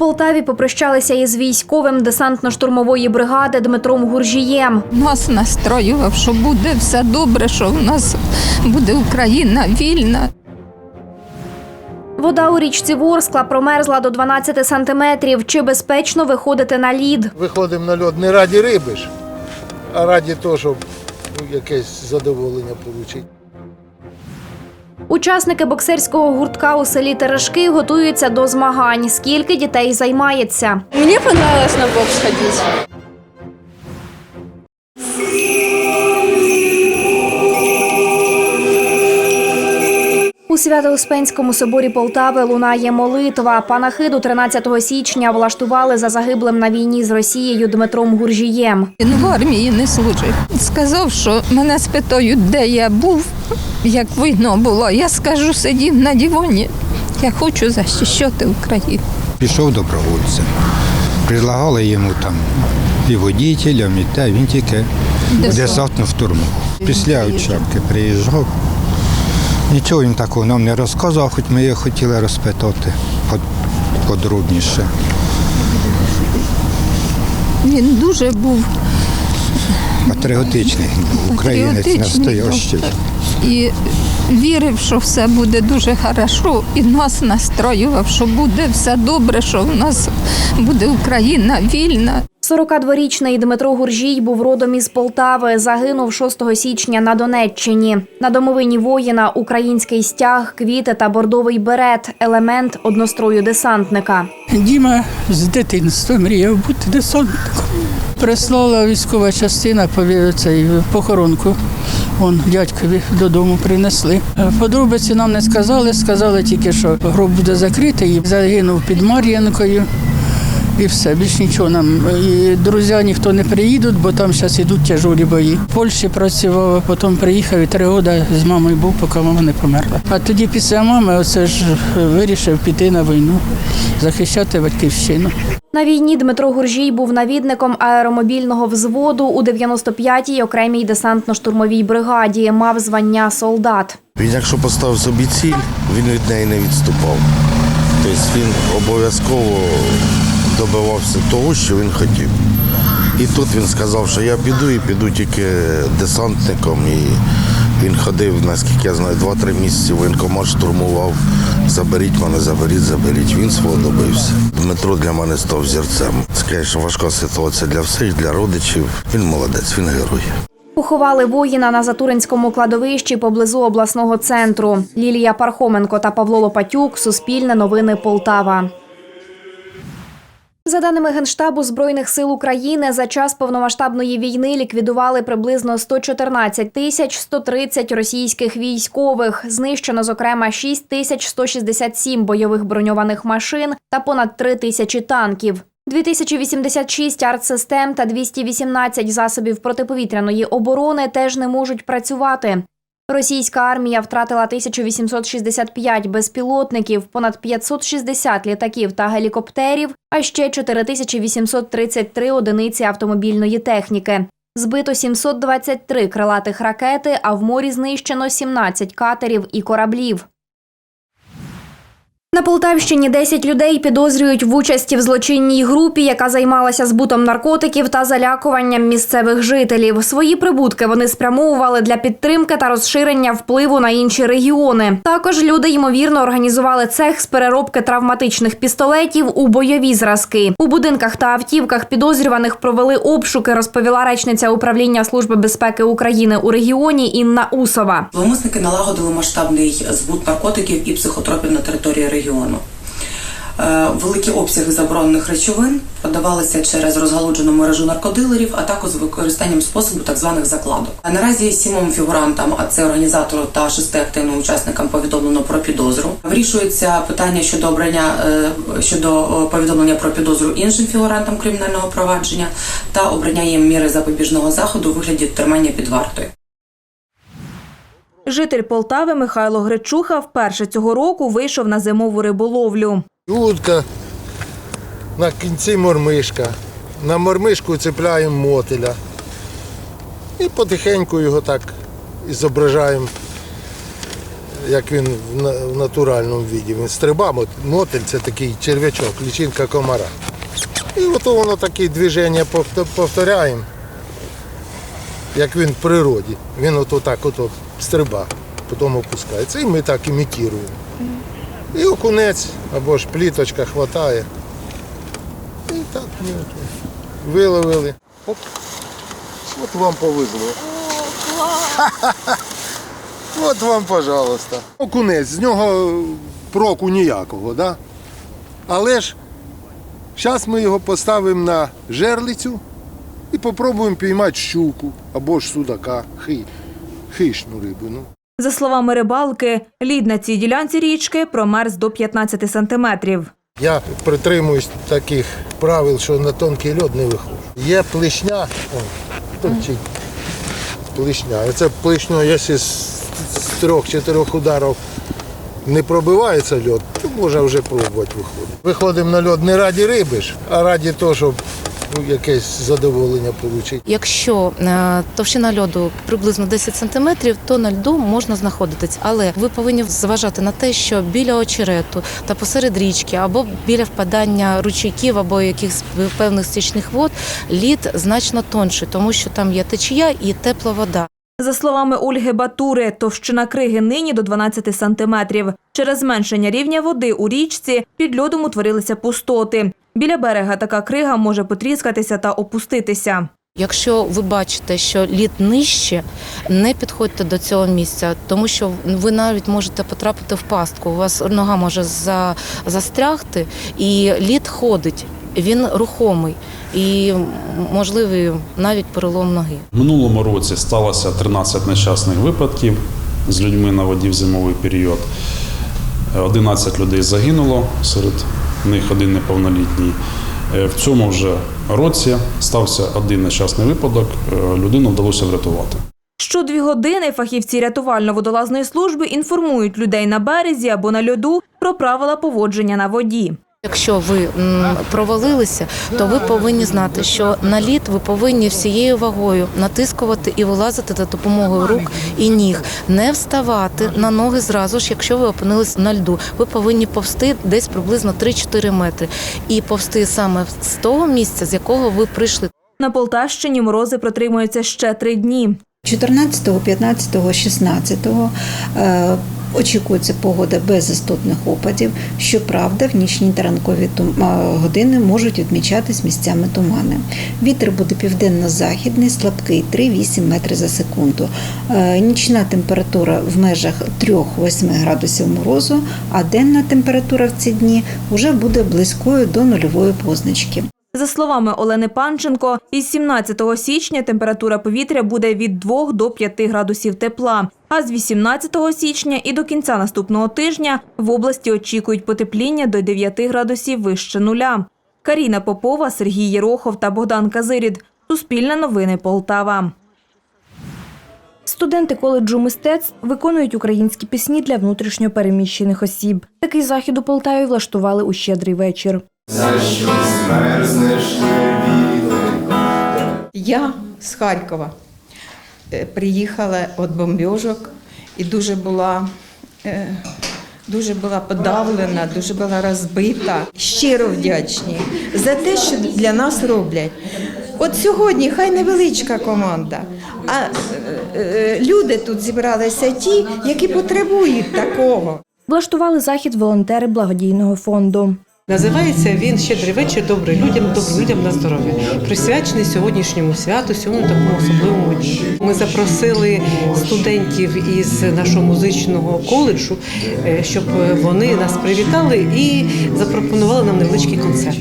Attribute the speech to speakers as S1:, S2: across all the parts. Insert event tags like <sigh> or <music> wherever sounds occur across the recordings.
S1: Полтаві попрощалися із військовим десантно-штурмової бригади Дмитром Гуржієм.
S2: Нас настроював, що буде все добре, що в нас буде Україна вільна.
S1: Вода у річці Ворскла промерзла до 12 сантиметрів. Чи безпечно виходити на лід?
S3: Виходимо на льод не раді риби ж, а раді того, щоб ну, якесь задоволення отримати.
S1: Учасники боксерського гуртка у селі Терешки готуються до змагань. Скільки дітей займається?
S4: Мне понравилось на бокс ходить.
S1: У Свято-Успенському соборі Полтави лунає молитва. Панахиду 13 січня влаштували за загиблим на війні з Росією Дмитром Гуржієм.
S2: Він в армії не служив. Сказав, що мене спитають, де я був, як війна було. Я скажу, сидів на дивані. Я хочу захищати Україну.
S5: Пішов добровольцем. Предлагали йому там і водітелям, і те, він тільки
S2: Десант.
S5: десантну штурму. Після учебки приїжджав. Нічого він такого нам не розказував, хоч ми його хотіли розпитати подробніше.
S2: Він дуже був
S5: Патріотичний українець настоящий.
S2: І вірив, що все буде дуже хорошо, і нас настроював, що буде все добре, що в нас буде Україна вільна.
S1: 42-річний Дмитро Гуржій був родом із Полтави. Загинув 6 січня на Донеччині. На домовині воїна український стяг, квіти та бордовий берет елемент однострою десантника.
S6: Діма з дитинства мріяв бути десантником. Прислала військова частина пові- цей, похоронку. Вон дядькові додому принесли. Е, Подробиці нам не сказали, сказали тільки, що гроб буде закритий, загинув під Мар'янкою. І все, більш нічого нам. І друзі ніхто не приїдуть, бо там зараз йдуть тяжолі бої. В Польщі працював, а потім приїхав і три роки з мамою був, поки мама не померла. А тоді після мами оце ж вирішив піти на війну, захищати батьківщину.
S1: На війні Дмитро Гуржій був навідником аеромобільного взводу у 95-й окремій десантно-штурмовій бригаді. Мав звання солдат.
S7: Він, якщо поставив собі ціль, він від неї не відступав. Тобто він обов'язково добивався того, що він хотів. І тут він сказав, що я піду і піду тільки десантником. І він ходив, наскільки я знаю, 2-3 місяці воєнкомат штурмував. Заберіть мене, заберіть, заберіть. Він свого добився. Дмитро для мене став зірцем. Це, важка ситуація для всіх, для родичів. Він молодець, він герой.
S1: Поховали воїна на Затуринському кладовищі поблизу обласного центру. Лілія Пархоменко та Павло Лопатюк. Суспільне новини Полтава. За даними Генштабу Збройних сил України, за час повномасштабної війни ліквідували приблизно 114 тисяч 130 російських військових. Знищено, зокрема, 6 тисяч 167 бойових броньованих машин та понад 3 тисячі танків. 2086 артсистем та 218 засобів протиповітряної оборони теж не можуть працювати. Російська армія втратила 1865 безпілотників, понад 560 літаків та гелікоптерів, а ще 4833 одиниці автомобільної техніки. Збито 723 крилатих ракети, а в морі знищено 17 катерів і кораблів. На Полтавщині 10 людей підозрюють в участі в злочинній групі, яка займалася збутом наркотиків та залякуванням місцевих жителів. Свої прибутки вони спрямовували для підтримки та розширення впливу на інші регіони. Також люди ймовірно організували цех з переробки травматичних пістолетів у бойові зразки. У будинках та автівках підозрюваних провели обшуки, розповіла речниця управління Служби безпеки України у регіоні Інна Усова.
S8: Зловмисники налагодили масштабний збут наркотиків і психотропів на території регіону. Е, Великі обсяги заборонених речовин подавалися через розгалуджену мережу наркодилерів, а також з використанням способу так званих закладок. А наразі сімом фігурантам, а це організатору та шести активним учасникам повідомлено про підозру. Вирішується питання щодо обрання е, щодо е, повідомлення про підозру іншим фігурантам кримінального провадження та обрання їм міри запобіжного заходу у вигляді тримання під вартою.
S9: Житель Полтави Михайло Гречуха вперше цього року вийшов на зимову риболовлю.
S3: Удка, на кінці мормишка. На мормишку цепляємо мотиля. І потихеньку його так зображаємо як він в натуральному віді. Він стриба, мот- мотель це такий черв'ячок, лічинка комара. І ото воно такі движення повторяємо, як він в природі. Він ото так ото стриба, потім опускається. І ми так імітуємо. І окунець або ж пліточка хватає. І так ми виловили. Оп. От вам повезло. <laughs> От вам, пожалуйста. Окунець, з нього проку ніякого, да? Але ж зараз ми його поставимо на жерлицю і спробуємо піймати щуку або ж судака, хи, хищну рибу. Ну.
S9: За словами рибалки, лід на цій ділянці річки промерз до 15 сантиметрів.
S3: Я притримуюсь таких правил, що на тонкий льод не виходжу. Є плешня, торчить плешня. Оце плешню, якщо з, трьох-чотирьох ударів не пробивається льод, то можна вже пробувати виходити. Виходимо на льод не раді риби а раді того, щоб ну, якесь задоволення отримати.
S10: Якщо е, товщина льоду приблизно 10 сантиметрів, то на льду можна знаходитись. Але ви повинні зважати на те, що біля очерету та посеред річки, або біля впадання ручейків або якихось певних стічних вод, лід значно тонший, тому що там є течія і тепла вода.
S9: За словами Ольги Батури, товщина криги нині до 12 сантиметрів. Через зменшення рівня води у річці під льодом утворилися пустоти. Біля берега така крига може потріскатися та опуститися.
S10: Якщо ви бачите, що лід нижче, не підходьте до цього місця, тому що ви навіть можете потрапити в пастку. У вас нога може за, застрягти, і лід ходить, він рухомий і можливий навіть перелом ноги.
S11: Минулому році сталося 13 нещасних випадків з людьми на воді в зимовий період. 11 людей загинуло, серед них один неповнолітній. Е, В цьому вже році стався один нещасний випадок. е, Людину вдалося врятувати.
S9: Що дві години фахівці рятувально-водолазної служби інформують людей на березі або на льоду про правила поводження на воді.
S10: Якщо ви м, провалилися, то ви повинні знати, що на лід ви повинні всією вагою натискувати і вилазити за допомогою рук і ніг, не вставати на ноги зразу ж, якщо ви опинились на льду. Ви повинні повсти десь приблизно 3-4 метри і повсти саме з того місця, з якого ви прийшли.
S9: На Полтавщині морози протримуються ще три дні.
S12: 14, 15, 16 е, очікується погода без істотних опадів. Щоправда, в нічні та ранкові години можуть відмічатись місцями тумани. Вітер буде південно-західний, слабкий 3-8 метрів за секунду. Е, Нічна температура в межах 3-8 градусів морозу, а денна температура в ці дні вже буде близькою до нульової позначки.
S9: За словами Олени Панченко, із 17 січня температура повітря буде від 2 до 5 градусів тепла. А з 18 січня і до кінця наступного тижня в області очікують потепління до 9 градусів вище нуля. Каріна Попова, Сергій Єрохов та Богдан Казирід. Суспільне новини Полтава. Студенти коледжу мистецтв виконують українські пісні для внутрішньо переміщених осіб. Такий захід у Полтаві влаштували у щедрий вечір.
S13: Я з Харкова е, приїхала від бомбіжок і дуже була, е, дуже була подавлена, дуже була розбита. Щиро вдячні за те, що для нас роблять. От сьогодні хай невеличка команда, а е, люди тут зібралися ті, які потребують такого.
S9: Влаштували захід волонтери благодійного фонду.
S14: Називається він Щедрий вечір добрим людям, добрим людям на здоров'я, присвячений сьогоднішньому святу, сьогодні такому особливому дні. Ми запросили студентів із нашого музичного коледжу, е, щоб вони нас привітали і запропонували нам невеличкий концерт.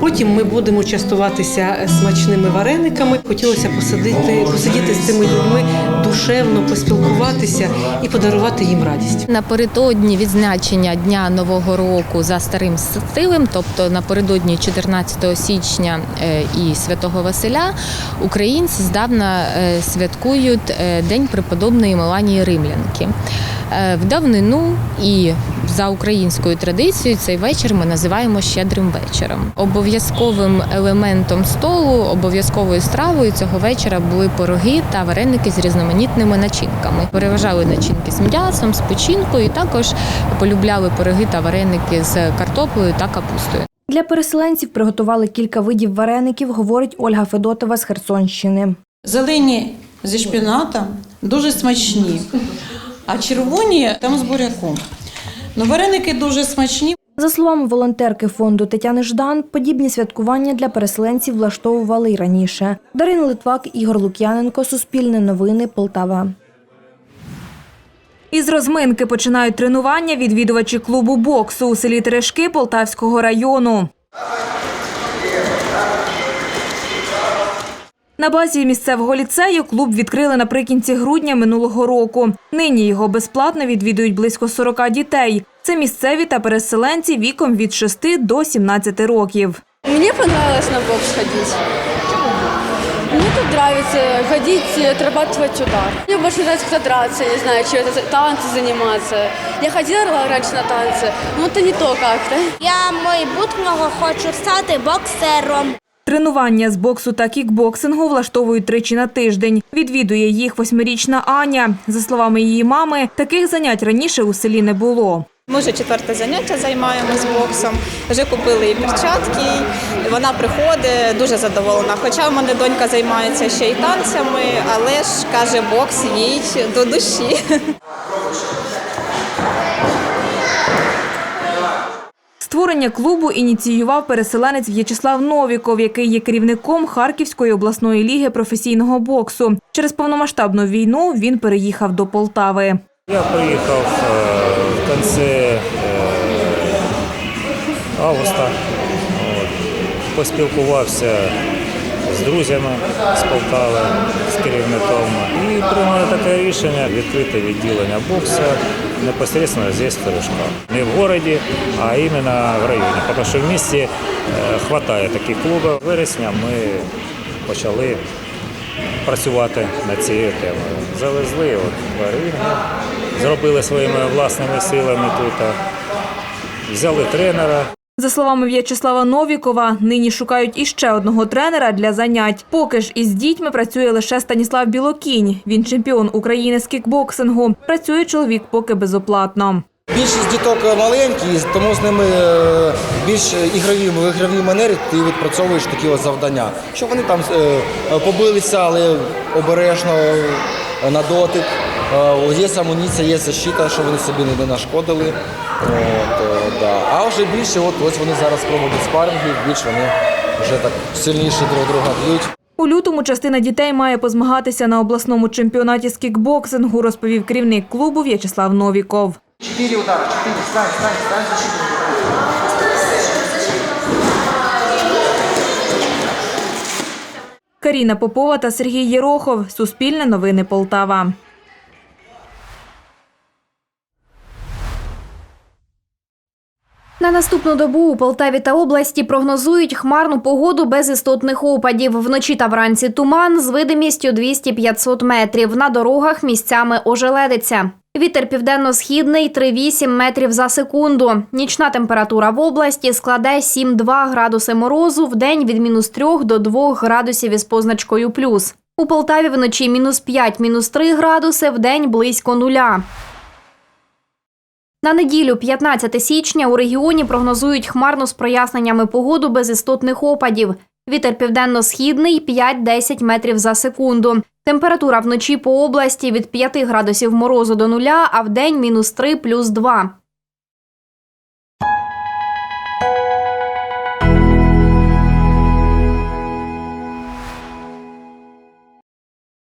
S14: Потім ми будемо частуватися смачними варениками. Хотілося посидіти, посидіти з цими людьми душевно, поспілкуватися і подарувати їм радість.
S10: Напередодні відзначення Дня Нового року за старим стилем, тобто напередодні 14 січня е, і Святого Василя, українці здавна е, святкують е, День преподобної Меланії Римлянки. В давнину і За українською традицією цей вечір ми називаємо щедрим вечором. Обов'язковим елементом столу, обов'язковою стравою цього вечора були пироги та вареники з різноманітними начинками. Переважали начинки з м'ясом, з печінкою. і Також полюбляли пироги та вареники з картоплею та капустою.
S9: Для переселенців приготували кілька видів вареників, говорить Ольга Федотова з Херсонщини.
S15: Зелені зі шпінатом дуже смачні, а червоні там з буряком. Ну, вареники дуже смачні.
S9: За словами волонтерки фонду Тетяни Ждан, подібні святкування для переселенців влаштовували й раніше. Дарина Литвак, Ігор Лук'яненко, Суспільне новини, Полтава. Із розминки починають тренування відвідувачі клубу боксу у селі Терешки Полтавського району. На базі місцевого ліцею клуб відкрили наприкінці грудня минулого року. Нині його безплатно відвідують близько 40 дітей. Це місцеві та переселенці віком від 6 до 17 років.
S4: Мне понравилось на бокс ходить Мне тут нравится ходить, и отрабатывать удар. Мне больше нравится как-то драться, я не знаю, чем это танцы заниматься. Я ходила раньше на танцы, но это не то как-то.
S16: Я майбутнього хочу стати боксером.
S9: Тренування з боксу та кікбоксингу влаштовують тричі на тиждень. Відвідує їх восьмирічна Аня. За словами її мами, таких занять раніше у селі не було.
S17: Ми вже четверте заняття займаємось боксом. Вже купили їй перчатки. Вона приходить дуже задоволена. Хоча в мене донька займається ще й танцями, але ж каже, бокс їй до душі.
S9: Створення клубу ініціював переселенець В'ячеслав Новіков, який є керівником Харківської обласної ліги професійного боксу. Через повномасштабну війну він переїхав до Полтави.
S18: Я приїхав е, кінці е, августа, поспілкувався з друзями з Полтави, з керівником і прийняли таке рішення відкрити відділення боксу непосередньо в Терешках. Не в городі, а іменно в районі. Тому що в місті вистачає таких клубів. Вересня ми почали працювати над цією темою. Завезли от ринг, зробили своїми власними силами тут. Взяли тренера.
S9: За словами В'ячеслава Новікова, нині шукають іще одного тренера для занять. Поки ж із дітьми працює лише Станіслав Білокінь. Він чемпіон України з кікбоксингу. Працює чоловік поки безоплатно.
S19: Більшість діток маленькі, тому з ними е, більш ігрові в ігровій манері ти відпрацьовуєш такі от завдання. Щоб вони там е, побилися, але обережно на дотик. Е, Є амуніція, є защита, щоб вони собі не нашкодили. От, е, да. А вже більше, от ось вони зараз проводять спарринги, більш вони вже так сильніше друг друга б'ють.
S9: У лютому частина дітей має позмагатися на обласному чемпіонаті з кікбоксингу, розповів керівник клубу В'ячеслав Новіков.
S19: Чотири удари, чотири, стань, стань, стань, защиту.
S9: Каріна Попова та Сергій Єрохов. Суспільне новини Полтава.
S1: На наступну добу у Полтаві та області прогнозують хмарну погоду без істотних опадів. Вночі та вранці туман з видимістю 200-500 метрів. На дорогах місцями ожеледиться. Вітер південно-східний 3,8 метрів за секунду. Нічна температура в області складе 7,2 градуси морозу, в день від мінус 3 до 2 градусів із позначкою плюс. У Полтаві вночі мінус 5, мінус 3 градуси, в день близько нуля. На неділю, 15 січня, у регіоні прогнозують хмарну з проясненнями погоду без істотних опадів. Вітер південно-східний 5-10 метрів за секунду. Температура вночі по області від 5 градусів морозу до нуля, а в день мінус 3 плюс 2.